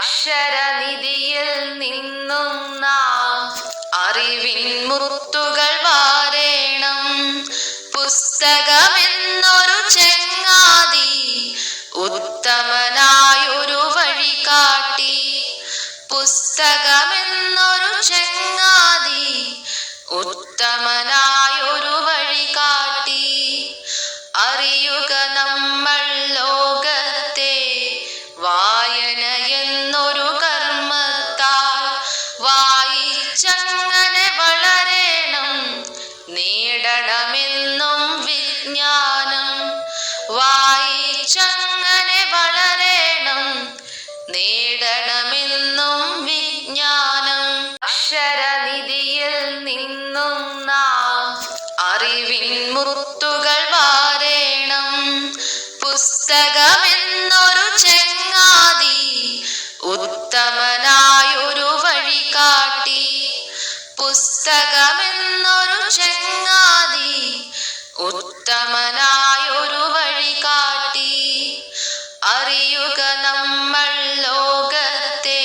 അക്ഷരനിധിയിൽ നിന്നും നാം അറിവിൻ മുത്തുകൾ വാരേണം. പുസ്തകമെന്നൊരു ചെങ്ങാതി ഉത്തമനായൊരു വഴി കാട്ടി. പുസ്തകമെന്നൊരു ചെങ്ങാതി ഉത്തമനായൊരു വായിച്ചങ്ങനെ വളരേണം. നേടണമെന്നും വിജ്ഞാനം. വായിച്ചങ്ങനെ വളരേണം. നേടണമെന്നും വിജ്ഞാനം. അക്ഷരനിധിയിൽ നിന്നും നാം അറിവിൻ മുത്തുകൾ വാരേണം. പുസ്തകമെന്നൊരു പുസ്തകമെന്നൊരു ചെങ്ങാതി ഉത്തമനായൊരു വഴികാ